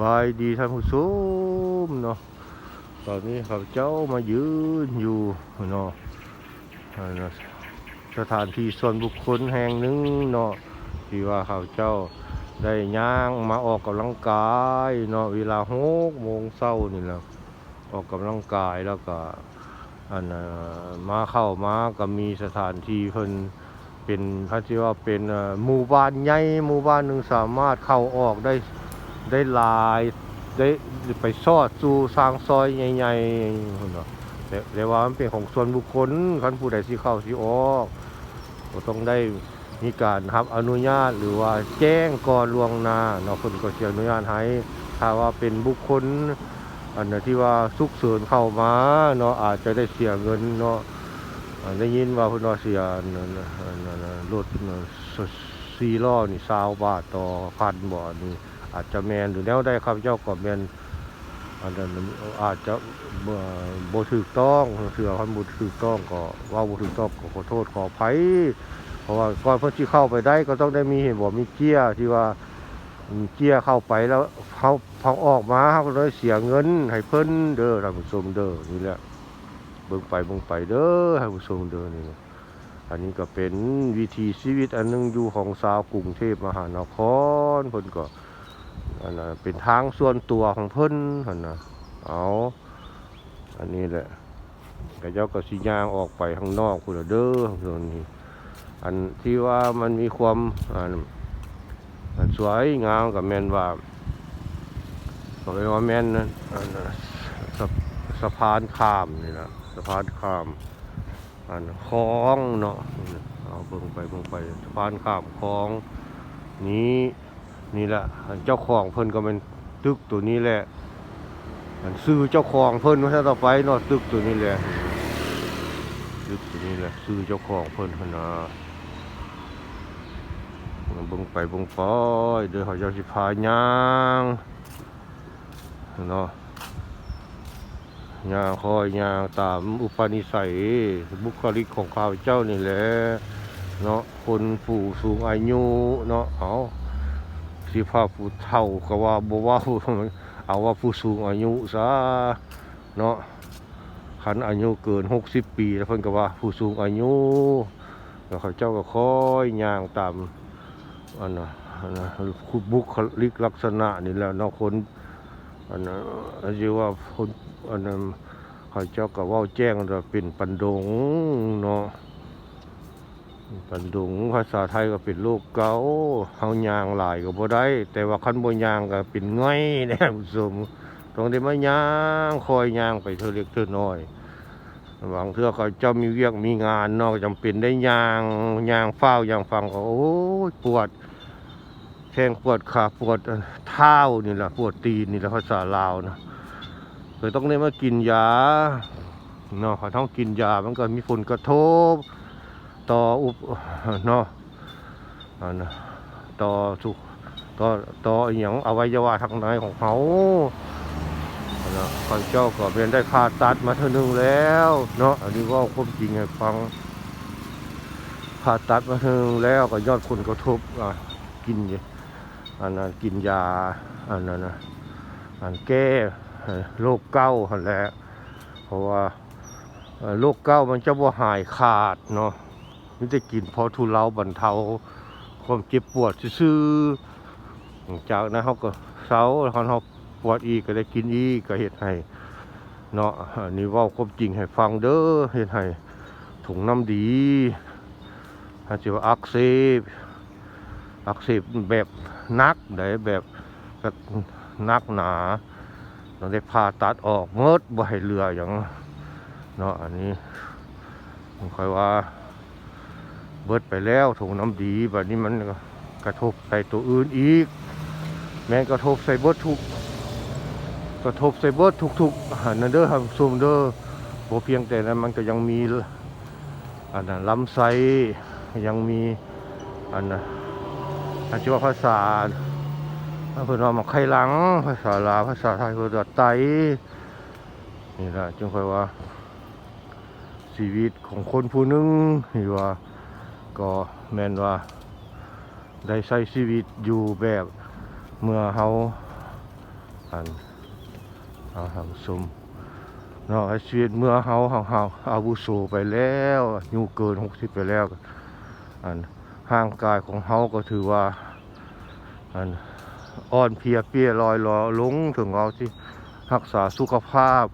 บายดีท่านผู้ชมเนาะตอนนี้ข้าพเจ้ามายืนอยู่เนาะสถานที่ส่วนบุคคลแห่งหนึ่งเนาะที่ว่าข้าเจ้าได้ย่างมาออกกำลังกายเนาะเวลาหกโมงเช้านี่แหละออกกำลังกายแล้วก็อันมาเข้ามาก็มีสถานที่เพิ่นเป็นพระที่ว่าเป็นหมู่บ้านใหญ่หมู่บ้านหนึ่งสามารถเข้าออกได้ ได้ลายได้ไปซอดสู่สร้างซอยใหญ่ๆพุ่นเนาะแต่แต่ว่ามันเป็นของส่วนบุคคลคันผู้ใดสิเข้าสิออกก็ต้องได้มีการรับอนุญาตหรือว่าแจ้งก่อนล่วงหน้าเนาะเพิ่นก็เสิอนุญาตให้ถ้าว่าเป็นบุคคลอันนที่ว่าสุกเสริญเข้ามาเนาะอาจจะได้เสียเงินเนาะได้ยินว่าพิ่นว่าเสียอันนั้นน่ะอันนั้นน่ะรถสี่ล้อนี่20บาทต่อคันบ่อนี่ อาจจะแมนหรือแนวได้ครับเจ้าก็แมนอันนั้นอาจจะบ่ถูกต้องเสือคันบ่ถูกต้องก็ว่าบ่ถูกต้องก็ขอโทษขออภัยเพราะว่าก่อนเพิ่นสิเข้าไปได้ก็ต้องได้มีเห็นบ่มีเกียร์ที่ว่าเกียร์เข้าไปแล้วเขาพอออกมาเขาก็เลยเสียเงินให้เพิ่นเด้อท่านผู้ชมเด้อนี่แหละเบิ่งไปเบิ่งไปเด้อท่านผู้ชมเด้อนี่อันนี้ก็เป็นวิถีชีวิตอันหนึงอยู่ของชาวกรุงเทพมหานครเพิ่นก็ อันน่ะเป็นทางส่วนตัวของเพิ่นหันนะเอาอันนี้แหละกระเจ้าก็สิย่างออกไปข้างนอกพุ่นล่ะเด้อส่วนนี้อันที่ว่ามันมีความอันอันสวยงามกับแมนว่าก็เป็นว่าแมนนะอันน่ะสะสะพานข้ามนี่นะสะพานข้าม อันคลองเนาะเอาเบิ่งไปเบิ่งไปสะพานข้ามคลองนี้ นี่แหละเจ้าของเพิ่นก็เป็นตึกตัวนี้แหละอันซื้อเจ้าของเพิ่นว่าถ้าต่อไปเนาะตึกตัวนี้แหละตึกตัวนี้แหละซื้อเจ้าของเพิ่นพนนะเบิ่งไปบิ่งไปเดี๋ยวเขาเจ้าสิพาย่างเนาะย่างคอยย่างตามอุปนิสัยบุคลิกของข้าพเจ้านี่แหละเนาะคนผู้สูงอายุเนาะเอา สิพาผู้เฒ่าก็ว่าบ่ว่าผู้เอาว่าผู้สูงอายุซะเนาะคันอายุเกิน60ปีแล้วเพิ่นก็ว่าผู้สูงอายุแล้วเขาเจ้าก็คอยย่างตามอันน่ะบุคลิกลักษณะนี่แหละเนาะคนอันน่ะอันที่ว่าคนอันนั้นเขาเจ้าก็เว้าแจ้งว่าเป็นปันดงเนาะ ปันดุงภาษาไทยก็เป็นลูกเกาเฮายางหลายก็บ่ได้ แต่ว่าคันบ่ยางก็เป็นง่อยแน่ผู้ชมต้องได้มายางคอยยางไปเท่าเล็กเท่าน้อยบางเทื่อเขาเจ้ามีเวียกมีงานเนอกจำเป็นได้ยางยางเฝ้ายางฟังก็โอ้ยปวดแข้งปวดขาปวดเท้านี่แหละปวดตีนนี่แหละภาษาลาวนะเลยต้องได้มากินยาเนาะเขาต้องกินยามันก็มีผลกระทบ ต่ออุปเนาะอันต่อสุขต่อต่ออย่างอวัยวะทางในของเขาอันนะข้าเจ้าก็เป็นได้ผ่าตัดมาเท่านึงแล้ว เนาะอันนี้ก็ความจริงให้ฟังผ่าตัดมาเท่านึงแล้วก็ยอดผลกระทบอะกินยาอันนั้นกินยาอันนั้นนะอันแก้โรคเก้าหันแหละเพราะว่าโรคเก้ามันจะบ่หายขาดเนาะ นี่จะกินพอทุเลาบรรเทาความเจ็บปวดซื่อๆหลังจากนั้นเขาก็เศร้าแล้วเขาปวดอีกก็ได้กินอีกก็เฮ็ดให้เนาะนนี้เว่าความจริงให้ฟังเด้อเฮ็ดให้ถุงน้ำดีอาจจะว่าอักเสบอักเสบแบบนักได้แบบแบบนักหนาเราได้ผ่าตัดออกเมดบ่ให้เหลืออย่างเนาะอันนี้ผมค่อยว่า เบิดไปแล้วถุงน้ำดีแบบนี้มันกระทบใส่ตัวอื่นอีก แม้นกระทบใส่เบิดทุกกระทบใส่เบิดทุกทุกๆอันนั้นเด้อครับซุมเด้อบ่เพียงแต่นั้นมันก็ยังมีอันนั้นลำไส้ยังมีอันนั้นอาจจะว่าภาษาเพิ่นว่ามาไข้หลัง ภาษาลาวภาษาไทยเพิ่นว่าไตนี่แหละจึงค่อยว่า ชีวิตของคนผู้หนึงที่ว่า ก็แม่นว่า ได้ใช้ชีวิตอยู่แบบเมื่อเฮาอันเอาทำซุมเนาะชีวิตเมื่อเฮาเฮาเฮาอาวุโสไปแล้วอายุเกิน60ไปแล้วอันร่างกายของเฮาก็ถือว่าอันอ่อนเพลียเปี้ยลอยลอลงถึงเราที่รักษาสุขภาพ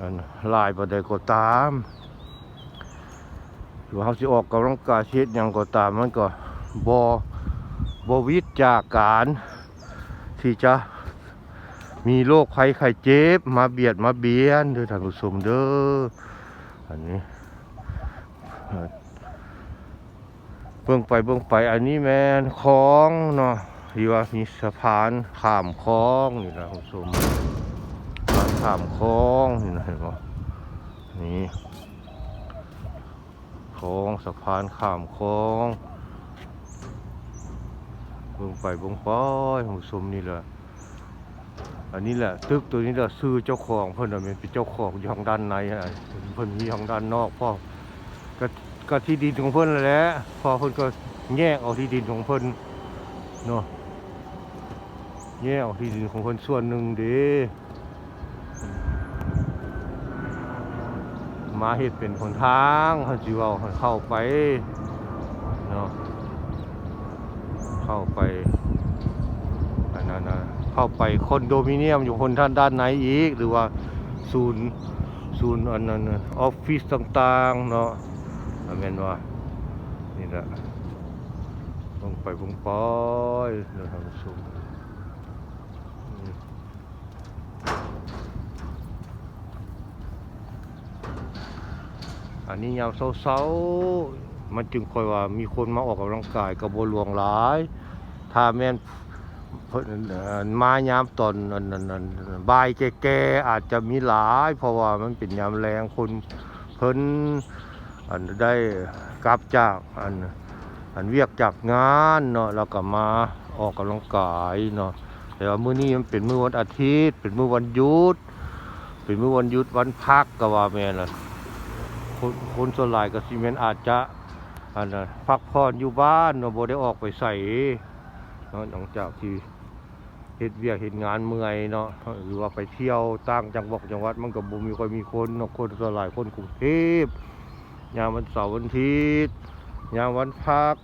อันลายประเดก็ตาม รือว่าเขาสิออกกำลังกายเช็ดยังก็ตามมันก็บอบวิตจากการที่จะมีโรคภัยไข้เจ็บมาเบียดมาเบียนเด้อท่านผู้ชมเด้ออันนี้เบิ่งไปเบิ่งไปอันนี้แมนคลองเนาะที่ว่ามีสะพานข้ามคลองนี่นะคุณผู้ชมสะพานข้ามคลองนี่นะเห็นบ่นี่ คลองสะพานข้ามคลองเบิ่งไปเบิ่งไปคุณผู้ชมนี่แหละอันนี้แหละตึกตัวนี้แหละซื้อเจ้าของเพิ่นน่ะเป็นเจ้าของอยู่ทางด้านในอะเพิ่นมีทางด้านนอกพ่อก็ก็ที่ดินของเพิ่นนั่นแหละพอเพิ่นก็แยกเอาที่ดินของเพิ่นเนาะแยกเอาที่ดินของเพิ่นส่วนหนึ่งเด้ มาเฮ็ดเป็นหนทางเพิ่นสิเว้าเข้าไปเนาะเข้าไปอันนั้นนะเข้าไปคอนโดมิเนียมอยู่คนท่านด้านไหนอีก หรือว่าศูนย์ศูนย์อันนั้นออฟฟิศต่างๆเนาะอเมนว่านี่แหละลงไปลงไปเราทำสูง อันนี้ยามเศร้าๆมันจึงคอยว่ามีคนมาออกกำลังกายกับบหลวงหลาย ถ้าแม่นพันเอ่อมายามตอนอันนั้นอันบ่ายแก่ๆอาจจะมีหลาย เพราะว่ามันเป็นยามแรงคนเพิ่นอันได้กลับจากอันอันเวียกจากงานเนาะแล้วก็มาออกกำลังกายเนาะแต่ว่ามื้อนี้มันเป็นมื้อวันอาทิตย์ เป็นมื้อวันหยุด เป็นมื้อวันหยุดวันพักก็ว่าแม่นล่ะ คนคนส่วนหลายก็สิแม่นอาจจะอันนะพักผ่อนอยู่บ้านเนาะบ่ได้ออกไปใส่เนาะหลังจากที่เฮ็ดเวียกเฮ็ดงานเมื่อยเนาะหรือว่าไปเที่ยวต่างจังหวัดจังหวัดมันก็บ่มีค่อยมีคนเนาะคนส่วนหลายคนกรุงเทพยามวันเสาร์วันอาทิตย์ยามวันพัก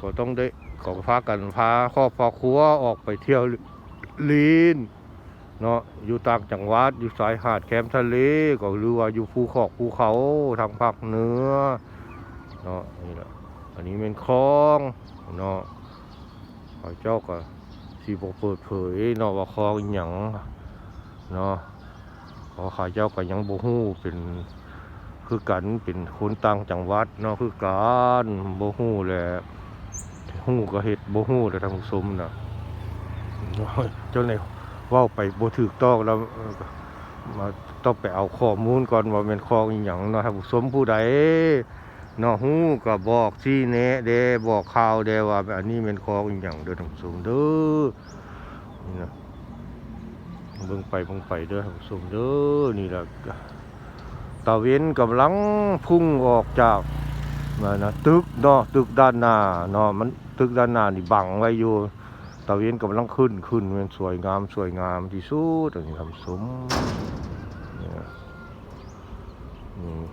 ก็ต้องได้ก็พากันพาครอบครัวออกไปเที่ยวลีน เนาะอยู่ต่างจังหวัดอยู่สายหาดแคมทะเลก็หรือว่าอยู่ภูขอกภูเขาทางภาคเหนือเนาะนี่แหละอันนี้เป็นคลองเนาะเขาเจ้าก็สีบเปิดเผยเนาะว่าคลองอหย่างเนาะเพราะเขาเจ้าก็ยังบ่ฮู้เป็นคือกันเป็นคนต่างจังหวัดเนาะคือกันบ่ฮู้แหละฮู้ก็เฮ็ดบ่ฮู้แต่ทางผู้ชมน่ะเจ้าไหน ว้าไปบ่ถูกต้องแล้วเอ่อมาต้องไปเอาข้อมูลก่อนว่าแม่นของอีหยังเนาะทางผู้ชมผู้ใดเนาะฮู้ก็บอกชี้แนะเด้บอกข่าวเด้ว่าอันนี้แม่นของอีหยังเด้อทางผู้ชมเด้อนี่นะเบิ่งไปเบิ่งไปเด้อทางผู้ชมเด้อนี่ล่ะตะเวนกำลังพุ่งออกจากนั่นะตึกเนาะตึกด้านหน้าเนาะมันตึกด้านหน้านี่บังไว้อยู่ เวียนกำลังขึ้นขึ้นมันสวยงามสวยงามที่สุดอันนี้ทำสมเนี่ยอืม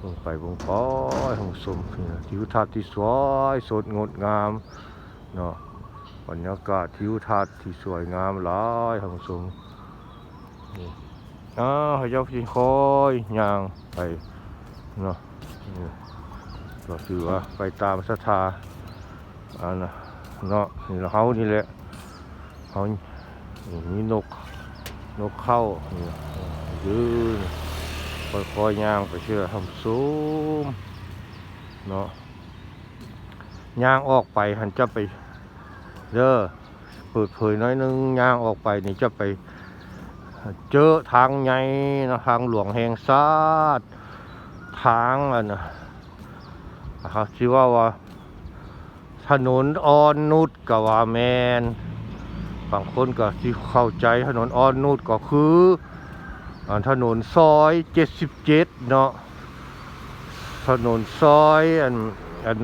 ลงไปบงปอยทำสมนี่นะทิวทัศน์ที่สวยสดงดงามเนาะบรรยากาศทิวทัศน์ที่สวยงามหลายทำสมนี่อ้าวให้เจ้าพี่คอยย่างไปเนาะนี่ก็คือว่าไปตามศรัทธาอันนะ เนาะนี่ละเฮานี่แหละเฮานี่มีนกนกเข้านี่ยืนคอยๆย่างไปเชื่อทำซูมเนาะย่างออกไปหันจะไปเด้อเปิดเผยน้อยนึงย่างออกไปนี่จะไปเจอทางใหญ่นะทางหลวงแห่งชาติทางอันนะเขาชื่อว่าว่า ถนนอ่อนนุชกว่าแมนบางคนก็ที่เข้าใจถนนอ่อนนุชก็คืออถนนซอยเจ็ดสิบเจ็ดเนาะถนนซอยอันอัน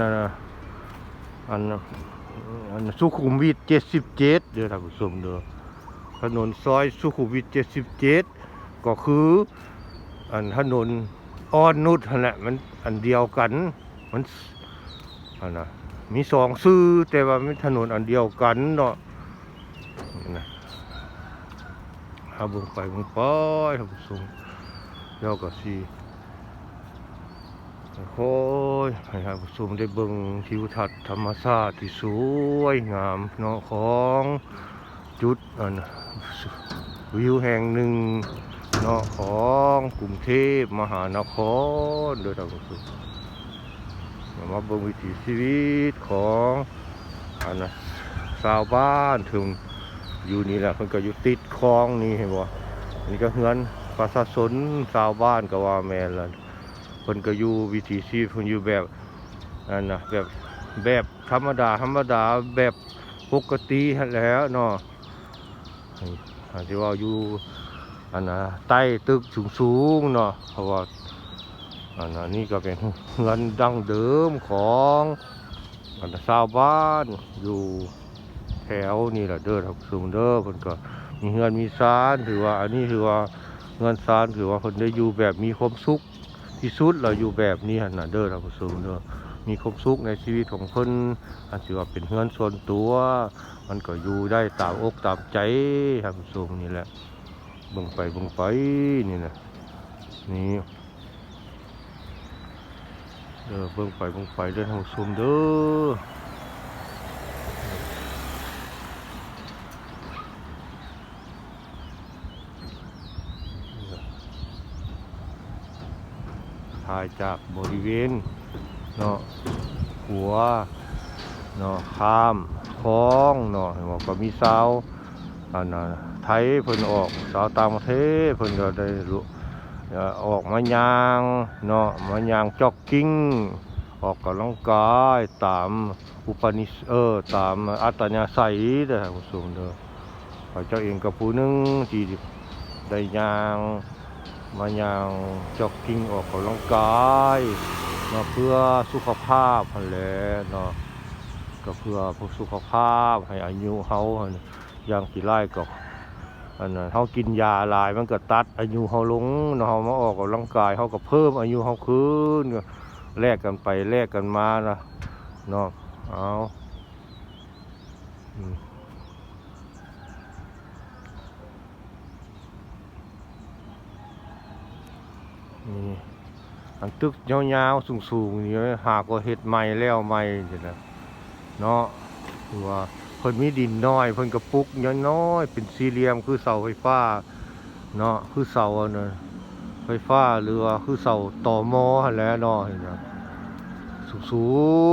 อันอันสุขุมวิทเจ็ดสิบเจ็ดเด้อท่านผู้ชมเด้อถนนซอยสุขุมวิทเจ็ดสิบเจ็ดก็คืออันถนนอ้อนนุชนั่นแหละมันอันเดียวกันมันอันน่ะ มีสองชื่อแต่ว่ามันถนนอันเดียวกันเนาะนะเอาบิ่งไปบิ่งไปท่านผู้ชมเดี๋ยวก็สิโอ้ยให้ท่านผู้ชมได้เบิ่งทิวทัศน์ธรรมชาติที่สวยงามเนาะของจุดอันวิวแห่งหนึ่งเนาะของกรุงเทพมหานครโดยทางสุดมาเบิ่งวิถีชีวิตของอันนะชาวบ้านถึงอยู่นี่แหละเพิ่นก็อยู่ติดคลองนี่เห็นบ่อันนี้ก็เฮือนประชาชนชาวบ้านก็ว่าแม่นล้วเพิ่นก็อยู่วิถีชีวิตเพิ่นอยู่แบบอันน่ะแบบแบบธรรมดาธรรมดาแบบปกติแล้วเนาะอันที่ว่าอยู่อันนะใต้ตึกสูงสูงๆเนาะเพราะว่า อันนะนี่ก็เป็นเงินดั้งเดิมของอันนะชาวบ้านอยู่แถวนี่แหละเด้อทับสูงเด้อเพิ่นก็มีเงินมีซานถือว่า อันนี้ถือว่าเงินซานถือว่าเพิ่นได้อยู่แบบมีความสุขที่สุดเราอยู่แบบนี้หั่นน่ะเด้อทับสูงเด้อมีความสุขในชีวิตของเพิ่นอันถือว่าเป็นเงินส่วนตัว มันก็อยู่ได้ตามอกตามใจทับสูงนี่แหละเบิ่งไปเบิ่งไปนี่นะนี่ เออเบิ่งไปเบิ่งไปเดินทางชมเด้อถ่ายจากบริเวณเนาะหัวเนาะข้ามคลองเนาะเห็นบอกก็มีเสาอันน่ะไทยเพิ่นออกสาวต่างประเทศเพิ่นก็ได้รู้ ออกมายางเนาะมายางจ็อกกิ้ง ออกกำลังกายตามอุปนิสเออตามอัตยาศัยเด้อผู้ชมเด้อาเจ้าเองก็ผู้หนึงที่ได้ยางมายางจ็อกกิ้งออกกำลังกายเนาะเพื่อสุขภาพแหละเนาะก็เพื่อสุขภาพให้อายุเฮาอย่างกี่ไร่ก็ อันนั้นเขากินยาลายมันก็ตัด อายุเขาลงเนาะเขามาออกกำลังกายเขาก็เพิ่มอายุเขาขึ้นแลกกันไปแลกกันมานะเนาะเอานี่อันตึกยาวๆสูงๆนี่หากว่าเฮ็ดใหม่แล้วใหม่เดี๋ยวนะเนาะคือว่า เพิ่นมีดินน้อยเพิ่นกระปุกน้อยๆเป็นสี่เหลี่ยมคือเสาไฟฟ้าเนาะคือเสาอันนั้นไฟฟ้าหรือว่าคือเสาต่อมอหันแล้วเนาะเห็นไหมสู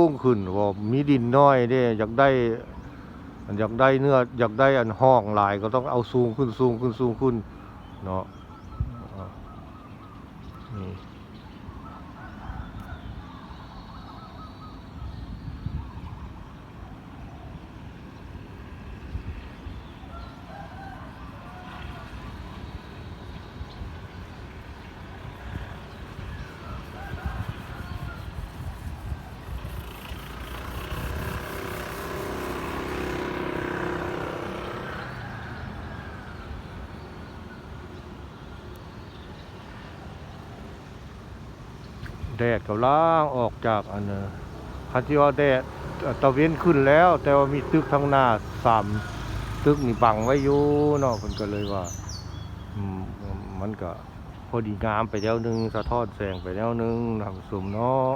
งขึ้นว่ามีดินน้อยเด้อยากได้อยากได้เนื้ออยากได้อันห้องหลายก็ต้องเอาสูงขึ้นสูงขึ้นสูงขึ้นเนาะนี่ แดดกำลังออกจากอันเนอคันที่ว่าแดดตะเวนขึ้นแล้ว แต่ว่ามีตึกข้างหน้าสามตึกนี่บังไว้อยู่เนาะเพิ่นก็เลยว่าอืมมันก็พอดีงามไปแล้วหนึงสะท้อนแสงไปแล้วหนึงทางสมเนาะ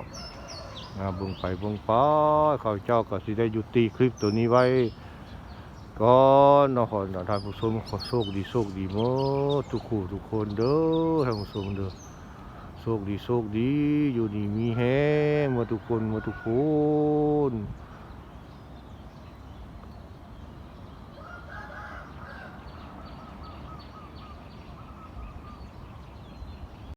อ่าเบิ่งไปเบิ่งไปเขาเจ้าก็สิได้ยุติคลิปตัวนี้ไว้ก่อนนะขอให้ท่านผู้ชมขอโชคดีโชคดีหมดทุกคู่ทุกคนเด้อท่านผู้ชมเด้อ โชคดีโชคดี อยู่ดีมีแฮงมาทุกคนมาทุกคน